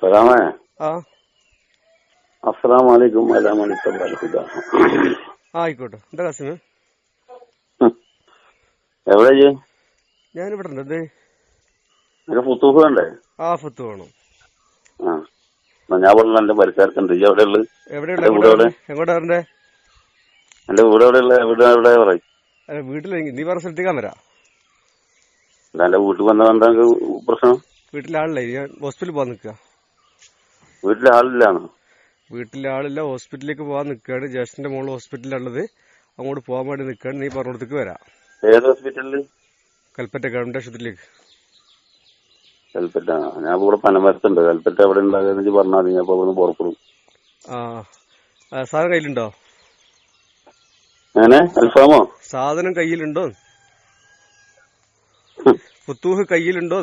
Salameh. ആ. അസ്സലാം വലൈക്കും ആയിക്കോട്ടെ. എന്താ കാസിമ്? എവിടെ ഞാൻ ഇവിടെ ഉണ്ട്. പുത്തൂഫ് വേണ്ടേ? ആ ഫുത്തു വേണം. ഞാൻ പറഞ്ഞ എന്റെ പരിസരത്തുണ്ട്. ഈ എവിടെ ഉള്ളത് എവിടെയുള്ള എവിടെ എവിടെ? എങ്ങോട്ടാ വരണ്ടേ? എന്റെ വീട് എവിടെ ഉള്ളത് എവിടെ പറയും. വീട്ടിൽ നീ പറഞ്ഞ സ്ഥലത്തേക്ക് വരാ. എന്റെ വീട്ടിൽ വന്ന പ്രശ്നം? വീട്ടിലാളില്ലേ? ഞാൻ ഹോസ്പിറ്റലിൽ പോകാൻ നിൽക്കുക വീട്ടിലെ ആളില്ലാണ്? വീട്ടിലെ ആളില്ല. ഹോസ്പിറ്റലിലേക്ക് പോകാൻ നിൽക്കുകയാണ്. ജ്യേഷ്ഠന്റെ മോൾ ഹോസ്പിറ്റലിലുള്ളത്. അങ്ങോട്ട് പോകാൻ വേണ്ടി നിൽക്കുകയാണ്. നീ പറഞ്ഞിടത്തേക്ക് വരാം. ഏത് ഹോസ്പിറ്റലിൽ? കൽപ്പറ്റ ഗവൺമെന്റ് ആശുപത്രിയിലേക്ക്. കൽപ്പറ്റ. ഞാൻ ഇവിടെ പനമരത്തുണ്ട്. കൽപ്പറ്റ എവിടെ ഉണ്ടാകുന്ന പറഞ്ഞാൽ മതി. ഞാൻ ഇപ്പൊ ഇവിടുന്ന് പുറപ്പെടും. ആ ആ, സാധനം കയ്യിലുണ്ടോ? അങ്ങനെ അൽഫാമോ? സാധനം കയ്യിലുണ്ടോ പുത്തൂഹ് കയ്യിലുണ്ടോ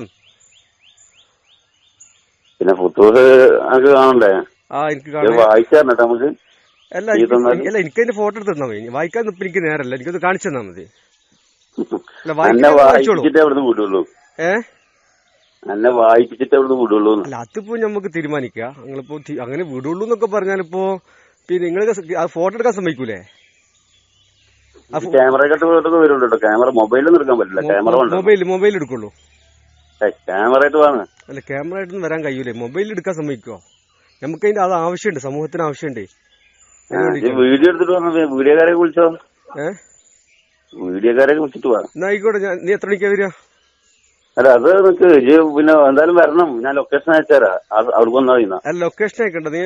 പിന്നെ പുത്തൂര് നമുക്ക് കാണണ്ടേ? ആ എനിക്ക് ഇത് കാണാൻ വായിച്ചാരണ നമുക്ക്? അല്ല എനിക്ക് തന്നാലും- അല്ല എനിക്കതിന്റെ ഫോട്ടോ എടുത്ത് തന്നാ മതി. വായിക്കാൻ ഇപ്പൊ എനിക്ക് നേരല്ല. എനിക്കൊന്ന് കാണിച്ചു തന്നാ മതി. അല്ല എന്നെ വായിക്കാൻ വായിച്ചോളൂ. വായിപ്പിച്ചിട്ടേ അവിടുന്ന് വിടുള്ളൂ. ഏ? എന്നെ വായിപ്പിച്ചിട്ടേ അവിടുന്ന് വിടുള്ളൂ. അല്ല അതിപ്പോ നമുക്ക് തീരുമാനിക്കാം. നിങ്ങളിപ്പോ തി- അങ്ങനെ വിടുള്ളൂ എന്നൊക്കെ പറഞ്ഞാലിപ്പോ പിന്നെ നിങ്ങൾ ഫോട്ടോ എടുക്കാൻ സമ്മതിക്കൂലേ? ക്യാമറ കട്ട് ക്യാമറ മൊബൈലൊന്നും എടുക്കാൻ പറ്റില്ല. ക്യാമറ ഉണ്ട് മൊബൈൽ മൊബൈൽ എടുക്കുള്ളൂ. ക്യാമറ ആയിട്ട് വാങ്ങ അല്ല ക്യാമറ ആയിട്ടൊന്നും വരാൻ കഴിയൂലേ? മൊബൈലിൽ എടുക്കാൻ സമ്മതിക്കോ? നമുക്ക് അതിന്റെ അത് ആവശ്യമുണ്ട് സമൂഹത്തിന് ആവശ്യമുണ്ട്. വീഡിയോ എടുത്തിട്ട് വന്നത് വീഡിയോക്കാരെ വിളിച്ചോ? ഏ? വീഡിയോക്കാരെ വിളിച്ചിട്ട് വാ എന്നാ ആയിക്കോട്ടെ ഞാൻ നീ എത്ര മണിക്കാ വരിക? അല്ല അത് നിനക്ക് പിന്നെ എന്തായാലും വരണം. ഞാൻ ലൊക്കേഷൻ അയച്ചുതരാം അവിടെ വന്നാൽ മതി അല്ല ലൊക്കേഷൻ അയക്കണ്ട. നീ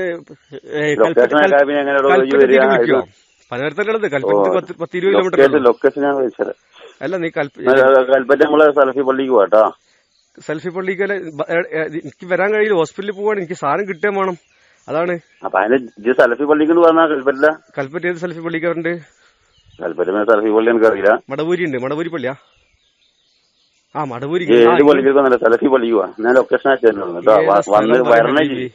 ലൊക്കേഷൻ അയക്കാൻ പിന്നെ എങ്ങനെ കൽപ്പറ്റ പത്ത് ഇരുപത് കിലോമീറ്റർ ലൊക്കേഷൻ ഞാൻ അല്ല നീ കൽപ്പറ്റ നമ്മളെ സലഫി പള്ളിക്ക് പോവാട്ടോ സെൽഫി പള്ളിക്കൽ എനിക്ക് വരാൻ കഴിയില്ല. ഹോസ്പിറ്റലിൽ പോവാണ്. എനിക്ക് സാധനം കിട്ടേ വേണം. അതാണ്. സലഫി പള്ളിക്ക് കൽപ്പറ്റ? കൽപ്പറ്റ ഏത് സെൽഫി പള്ളിക്കാരുണ്ട് കൽപ്പറ്റ സലഫി പള്ളി എനിക്കറിയില്ല. മടവൂരി ഉണ്ട്. മടവൂരി പള്ളിയാ? ആ മടവൂരി. സെൽഫി പള്ളിക്കുവാ ഞാൻ ലൊക്കേഷൻ അയച്ചു വരണേ.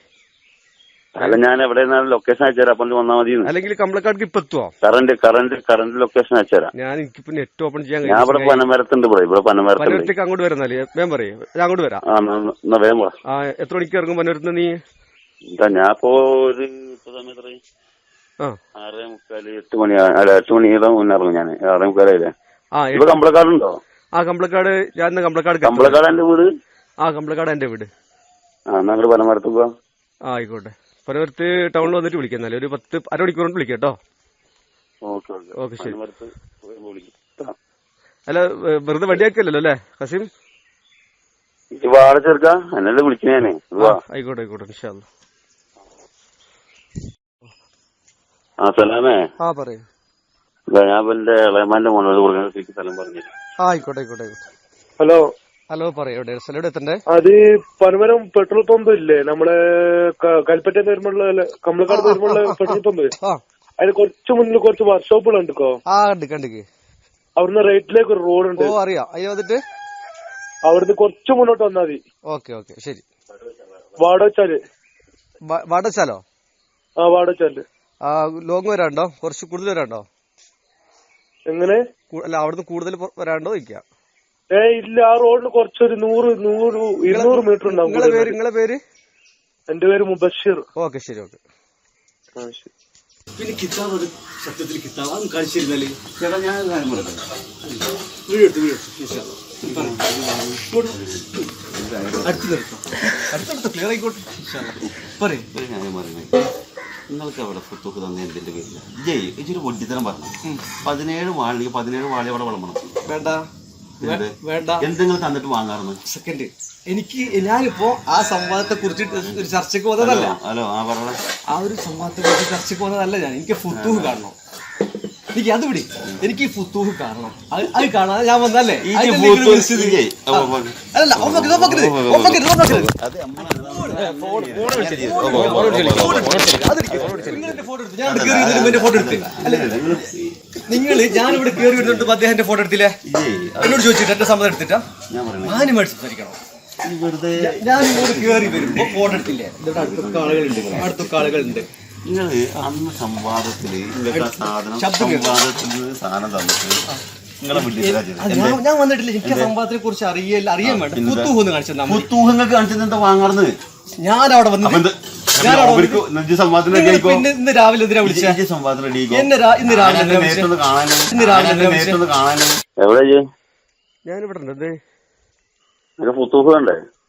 അല്ല ഞാൻ എവിടെ ലൊക്കേഷൻ അയച്ചുതരാം? അപ്പം വന്നാൽ മതി അല്ലെങ്കിൽ കമ്പളക്കാർക്ക് ഇപ്പൊ എത്തുവോ? കറണ്ട് കറണ്ട് കറണ്ട് ലൊക്കേഷൻ അയച്ചുതരാം. ഞാൻ എനിക്കിപ്പോ നെറ്റ് ഓപ്പൺ ചെയ്യാൻ ഞാൻ ഇവിടെ പനമരത്തുണ്ട് ഇവിടെ ഇവിടെ പനമരത്തുണ്ട്. അങ്ങോട്ട് വരുന്നാൽ? വേഗം പറയും. അങ്ങോട്ട് വരാം. വേം വേഗം ആ എത്ര മണിക്ക് ഇറങ്ങും പനമരത്ത് നീ? എന്താ ഞാൻ ഇപ്പോ ഒരു ആറേ മുക്കാൽ എട്ട് മണി അല്ല എട്ട് മണിയുടെ മുന്നേ ഇറങ്ങും ഞാൻ ആറേ മുക്കാലായില്ലേ? ആ ഇവിടെ കമ്പളക്കാടുണ്ടോ? ആ കമ്പളക്കാട് ഞാൻ കമ്പളക്കാട്. കമ്പളക്കാട് എന്റെ വീട്? ആ കമ്പളക്കാട് എന്റെ വീട്. ആ എന്നാ അങ്ങോട്ട് പനമരത്ത് പോവാ ആയിക്കോട്ടെ. പനവരത്ത് ടൗണിൽ വന്നിട്ട് വിളിക്കാം എന്നാലും. ഒരു പത്ത് അരമണിക്കൂർ കൊണ്ട് വിളിക്കാം കേട്ടോ. ഓക്കെ ശരി. പനമരത്ത്. അല്ല വെറുതെ വണ്ടിയാക്കല്ലോ അല്ലേ കസിം ഇജ്ജ് വാട ചേർക്ക എന്നല്ലേ വിളിക്കുന്നേ വാ. ആയിക്കോട്ടെ ആയിക്കോട്ടെ ഇൻഷാല്ല ആ സലാമേ. ആ പറയൂ. ഇതാ ഞാൻ ഇപ്പൊ എന്റെ ഇളയമാന്റെ മോനോട് കൊടുക്കുന്ന സ്ഥലം പറഞ്ഞു ആയിക്കോട്ടെ ആയിക്കോട്ടെ. ഹലോ. ഹലോ പറയൂ എവിടെ? എത്തണ്ടേ? അത് പനമരം പെട്രോൾ പമ്പ് ഇല്ലേ? നമ്മളെ കൽപ്പറ്റ വരുമ്പോഴുള്ള കമ്പളക്കാട് വരുമ്പോഴുള്ള പെട്രോൾ പമ്പ്. അതിന് കുറച്ച് മുന്നിൽ കുറച്ച് വർക്ക്ഷോപ്പുകൾ ഉണ്ടോ ആ കണ്ടിക്ക് അവിടുന്ന് റൈറ്റിലേക്ക് ഒരു റോഡ് ഉണ്ട് ഓ അറിയാം. അതിന് വന്നിട്ട് അവിടുന്ന് കുറച്ച് മുന്നോട്ട് വന്നാൽ മതി. ഓക്കെ ഓക്കെ ശരി. വാടവച്ചാൽ വാടച്ചാലോ ആ വാടവച്ചാൽ ആ ലോങ് വരാണ്ടോ കുറച്ച് കൂടുതൽ വരാണ്ടോ എങ്ങനെ? അല്ല അവിടുന്ന് കൂടുതൽ വരാണ്ടോ ചോദിക്കാം. ഏ ഇല്ല ആ റോഡിന് കുറച്ചൊരു നൂറ് നൂറ് ഇരുന്നൂറ് മീറ്റർ ഉണ്ടാവും നിങ്ങളെ പേര് കൂടുതൽ. നിങ്ങളെ പേര്? എന്റെ പേര് മുബഷീർ. ഓക്കെ ശരി ഓക്കെ. പിന്നെ കിതാബ് അത് സത്യത്തിൽ കിതാബ് അതും കഴിച്ചിരുന്നാൽ ചേട്ടാ ഞാൻ കാര്യം പറഞ്ഞു. അടുത്ത് നിർത്താം. അടുത്തടുത്ത് ക്ലിയർ ആയിക്കോട്ടെ. പറയ്. പറയുന്നത് നിങ്ങൾക്ക് അവിടെ ഫുത്തൂക്ക് തന്നെ എന്തിന്റെ പേരില്ല ജയ് ഇച്ചൊരു പൊട്ടിത്തരം പറഞ്ഞു. പതിനേഴ് വാളിക്ക് പതിനേഴ് വാളി അവിടെ വിളമ്പണം. വേണ്ട? വേണ്ട. എന്തെങ്കിലും തന്നിട്ട് വാങ്ങാറുണ്ട്? സെക്കൻഡ്. എനിക്ക് ഞാനിപ്പോ ആ സംവാദത്തെ കുറിച്ച് ഒരു ചർച്ചയ്ക്ക് പോകുന്നതല്ല ഹലോ ആ പറഞ്ഞ ആ ഒരു സംവാദത്തെ കുറിച്ച് ചർച്ചയ്ക്ക് പോകുന്നതല്ല ഞാൻ. എനിക്ക് ഫുത്തൂഹ് കാണണം. എനിക്ക് അത് വിടി എനിക്ക് ഈ ഫുത്തൂഹ് കാണണം. അത് അത് കാണാതെ ഞാൻ വന്നല്ലേ ഒപ്പക്കരുത് ഒപ്പക്കരുത് ഫോട്ടോ എടുത്ത്. ഞാൻ ഇവിടെ കയറി നിങ്ങൾ വരുന്നുണ്ട് അദ്ദേഹത്തിന്റെ ഫോട്ടോ എടുത്തില്ലേ? എന്നോട് ചോദിച്ചിട്ട് എന്റെ സമ്മതം എടുത്തിട്ടാ? മാന്യമായിട്ട് സംസാരിക്കണം ഞാൻ ഇങ്ങോട്ട് കേറി വരുമ്പോ ഫോട്ടോ എടുത്തില്ലേ? അടുത്തൊക്കെ ആളുകളുണ്ട് അടുത്തൊക്കെ ആളുകളുണ്ട്. നിങ്ങൾ അന്ന് സാധനം സംവാദത്തിൽ സാധനം തന്നിട്ട് ഞാൻ വന്നിട്ടില്ല. എനിക്ക് സംഭവത്തിനെ കുറിച്ച് അറിയില്ല അറിയാൻ വേണ്ട. കുത്തൂഹൊന്ന് കാണിച്ചു തന്നാ മതി കുത്തൂഹങ്ങൾക്ക് കാണിച്ചത് എന്താ ഞാൻ അവിടെ പിന്നെ ഇന്ന് രാവിലെ എന്തിനാ വിളിച്ച? ഇജ്ജ് സംവാദത്തിന് എന്നെ രാ- ഇന്ന് രാവിലെ ഇന്ന് രാവിലെ ഞാനിവിടെ ഉണ്ട്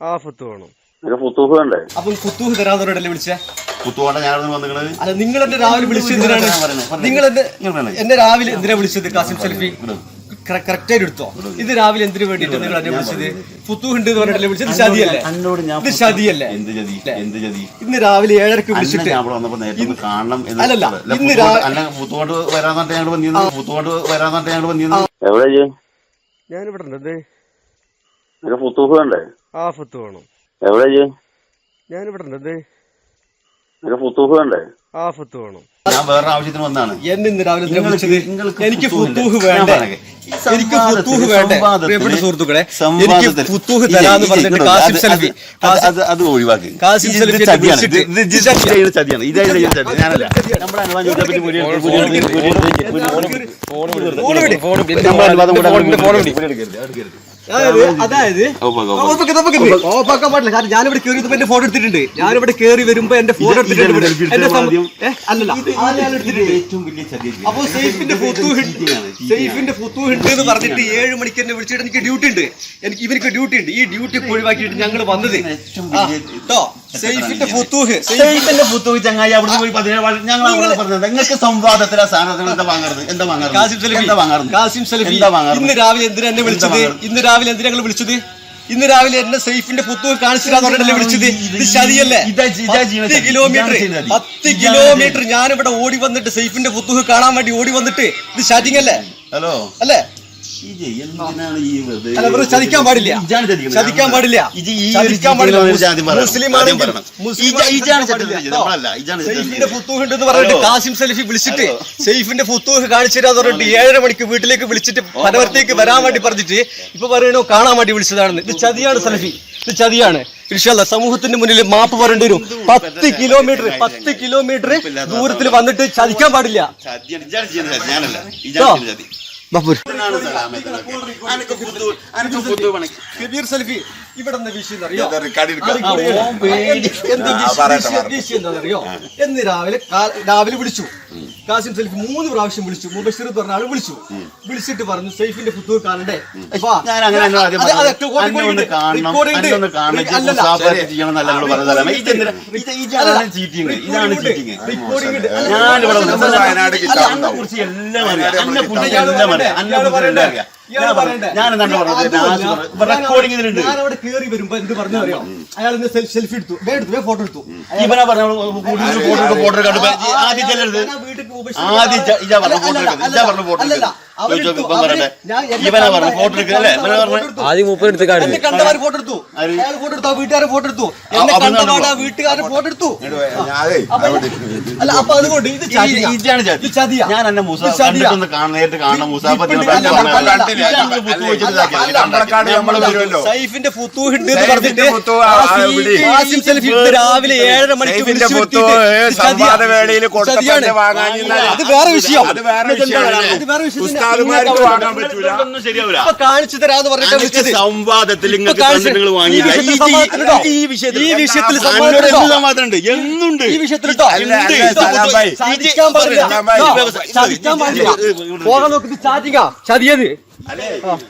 ആ ഫുത്തു വേണം. അപ്പം കുത്തൂഹ് തരാതോടെ വിളിച്ച? ഞാനൊന്ന് വന്നിക്കണത്? അല്ല നിങ്ങൾ എന്നെ രാവിലെ വിളിച്ചത് എന്തിനാണ്? നിങ്ങൾ എന്നെ എന്നെ രാവിലെ എന്തിനാ വിളിച്ചത് കാസിം സെൽഫി? കറക്റ്റ് ആയിട്ട് എടുത്തോ? ഇത് രാവിലെ എന്തിനു വേണ്ടിട്ട് നിങ്ങൾ എന്നെ വിളിച്ചത്? ഫുത്തൂഹ് ഉണ്ട് എന്ന് പറഞ്ഞിട്ടല്ലേ വിളിച്ചത്? ശതിയല്ലേ? ഇത് ശതിയല്ലേ? ഇന്ന് രാവിലെ ഏഴരക്ക് വിളിച്ചിട്ട് അല്ലല്ല, ഇന്ന് വരാന്നിട്ട് ഞങ്ങൾ വന്നിരുന്നു. പുത്തുകൊണ്ട് വരാന്നിട്ട് ഞങ്ങൾ വന്നിരുന്നു. ഞാനിവിടെ ഉണ്ട് ആ ഫുത്തു വേണം. എവിടെ ഞാൻ ഞാനിവിടെ ഉണ്ട് ഫുത്തൂഫ് വേണ്ടേ? ആ ഫത്ത് വേണം. ഞാൻ വേറെ ആവശ്യത്തിന് വന്നാണ് രാവിലെ എന്തിനാ നിങ്ങൾക്ക് എനിക്ക് ഫുത്തൂഹ് വേണ്ടേ? എനിക്ക് ഫുത്തൂഹ് വേണ്ടേ? പ്രിയപ്പെട്ട സുഹൃത്തുക്കളെ എനിക്ക് ഫുത്തൂഹ് തരാന്ന് ഇത് പറഞ്ഞിട്ട് ഇത് കാസിം അത് സെൽഫി. അത് ഒഴിവാക്കി. കാസിം ഇത് സെൽഫി ചതിയാണ്. വിളിച്ചിട്ട് ഇത് ഇത് ഇത് ചെയ്യുന്ന ചതിയാണ്. ചതി ഞാനല്ല. അതായത് അതായത് ഓപ്പാക്ക്, ഓപ്പാക്ക്. ഓപ്പാക്ക്, ഓപ്പാക്ക്. ഓപ്പാക്കാൻ പാടില്ല കാരണം ഞാനിവിടെ കയറി എന്റെ ഫോട്ടോ എടുത്തിട്ടുണ്ട്. ഞാനിവിടെ കയറി വരുമ്പോ എന്റെ ഫോട്ടോ എടുത്തിട്ടുണ്ട് അല്ലല്ല. അപ്പൊ സേഫിന്റെ ഫുത്തൂഹ്. സേഫിന്റെ ഫുത്തൂഹ് ഉണ്ട് എന്ന് പറഞ്ഞിട്ട് ഏഴ് മണിക്ക് എന്നെ വിളിച്ചിട്ട് എനിക്ക് ഡ്യൂട്ടി ഉണ്ട്. എനിക്ക് ഇവർക്ക് ഡ്യൂട്ടി ഉണ്ട്. ഈ ഡ്യൂട്ടി ഒഴിവാക്കിയിട്ട് ഞങ്ങൾ വന്നത്. ഏറ്റവും ആ, വലിയ ട്ടോ, സേഫിന്റെ ഫുത്തൂഹ് സൈഫിന്റെ പുത്തുപോയി ചങ്ങായി അവിടെ പോയി ഞങ്ങൾ അവിടെ പറഞ്ഞത്. നിങ്ങൾക്ക് സംവാദത്തിലെ സാധനത്തിന് എന്താ വാങ്ങരുത് എന്താ വാങ്ങരുത് കാസിം സലഫി. കാസിം സലഫി. ഇന്ന് രാവിലെ എന്തിനാ എന്നെ വിളിച്ചത്? ഇന്ന് രാവിലെ എന്തിനാ ഞങ്ങൾ വിളിച്ചത്? ഇന്ന് രാവിലെ എന്നെ സേഫിന്റെ പുത്തൂർ കാണിച്ചിട്ടാന്ന് പറഞ്ഞിട്ടല്ലേ വിളിച്ചത്? ഇത് ശരിയല്ലേ? പത്ത് കിലോമീറ്റർ. പത്ത് കിലോമീറ്റർ ഞാനിവിടെ ഓടി വന്നിട്ട് സേഫിന്റെ പുത്തൂർ കാണാൻ വേണ്ടി ഓടി വന്നിട്ട്. ഇത് ശരിയല്ലേ? ഹലോ അല്ലേ? പാടില്ല. പാടില്ല. പാടില്ല. കാസിം വിളിച്ചിട്ട് സെയ്ഫിന്റെ ഫുത്തൂഹ് കാണിച്ചിരാന്ന് പറഞ്ഞിട്ട് ഏഴര മണിക്ക് വീട്ടിലേക്ക് വിളിച്ചിട്ട് പനവരത്തേക്ക് വരാൻ വേണ്ടി പറഞ്ഞിട്ട് ഇപ്പൊ പറയണോ കാണാൻ വേണ്ടി വിളിച്ചതാണെന്ന് ഇത് ചതിയാണ് സലഫി ഇത് ചതിയാണ് ഇൻഷല്ല സമൂഹത്തിന്റെ മുന്നിൽ മാപ്പ് പറയേണ്ടി വരും പത്ത് കിലോമീറ്റർ പത്ത് കിലോമീറ്റർ ദൂരത്തിൽ വന്നിട്ട് ചതിക്കാൻ പാടില്ല കബീർ സെൽഫി ഇവിടെ വിഷയം അറിയോ? എന്ന് രാവിലെ രാവിലെ വിളിച്ചു കാസിം സെൽഫ് മൂന്ന് പ്രാവശ്യം വിളിച്ചു. മുബഷിർ പറഞ്ഞ ആൾ വിളിച്ചു. വിളിച്ചിട്ട് പറഞ്ഞു സൈഫിന്റെ പുത്തൂർ കാണണ്ടേ? ഞാനിവിടെ കുറിച്ച് എല്ലാം അറിയാം. അന്നെ കുറിച്ച് ഇയാൾ എല്ലാം അറിയാം. അന്നെ കുറിച്ച് എല്ലാം അറിയാം. അവിടെ കേറി വരുമ്പോ എന്ത് പറഞ്ഞു അറിയോ? അയാൾ സെൽഫി എടുത്തു. വേ എടുത്തു വേ ഫോട്ടോ എടുത്തു. ഇവനാ പറഞ്ഞ ഫോട്ടോ ഫോട്ടോ കണ്ടു ആദ്യം ചെല്ലരുത്. ആദ്യം ഫോട്ടോ ആദ്യം മൂപ്പർ എടുത്ത് ഫോട്ടോ എടുത്തു? അയാൾ ഫോട്ടോ എടുത്തു. വീട്ടുകാരെ ഫോട്ടോ എടുത്തു. എന്നെ കണ്ടപാട് ആ? വീട്ടുകാരെ ഫോട്ടോ എടുത്തു. അല്ല അപ്പൊ അതുകൊണ്ട് ഇത് ചതിയാ. ഇതാണ് ചതി. ഞാൻ എന്നെ മൂസ. കണ്ടിട്ടൊന്ന് നേരിട്ട് കാണണം മൂസാപ്പത്തിനെ സൈഫിന്റെ ഉണ്ട് എന്ന് പറഞ്ഞിട്ട് ഫുത്തൂഹ് ആ, ആ സീ- ഇവിടെ. കാസിം സലഫി ഇന്ന് രാവിലെ ഏഴര മണിക്ക് അത് വേറെ വിഷയം. അത് വേറെ വിഷയം. കാണിച്ചു തരാന്ന് പറഞ്ഞിട്ട് സംവാദത്തിൽ നിങ്ങൾക്ക് കാണിച്ച് തന്നിട്ട് ഈ വിഷയത്തിൽ ഈ- വിഷയത്തിൽ വിഷയത്തിൽ സംവാദമുണ്ട് എന്നുണ്ട് ഈ ഭായ്. ചതിക്കാൻ പാടില്ല. പോകാൻ നോക്കിട്ട് ചാറ്റിങ്ങാ ചതിയത് 啊。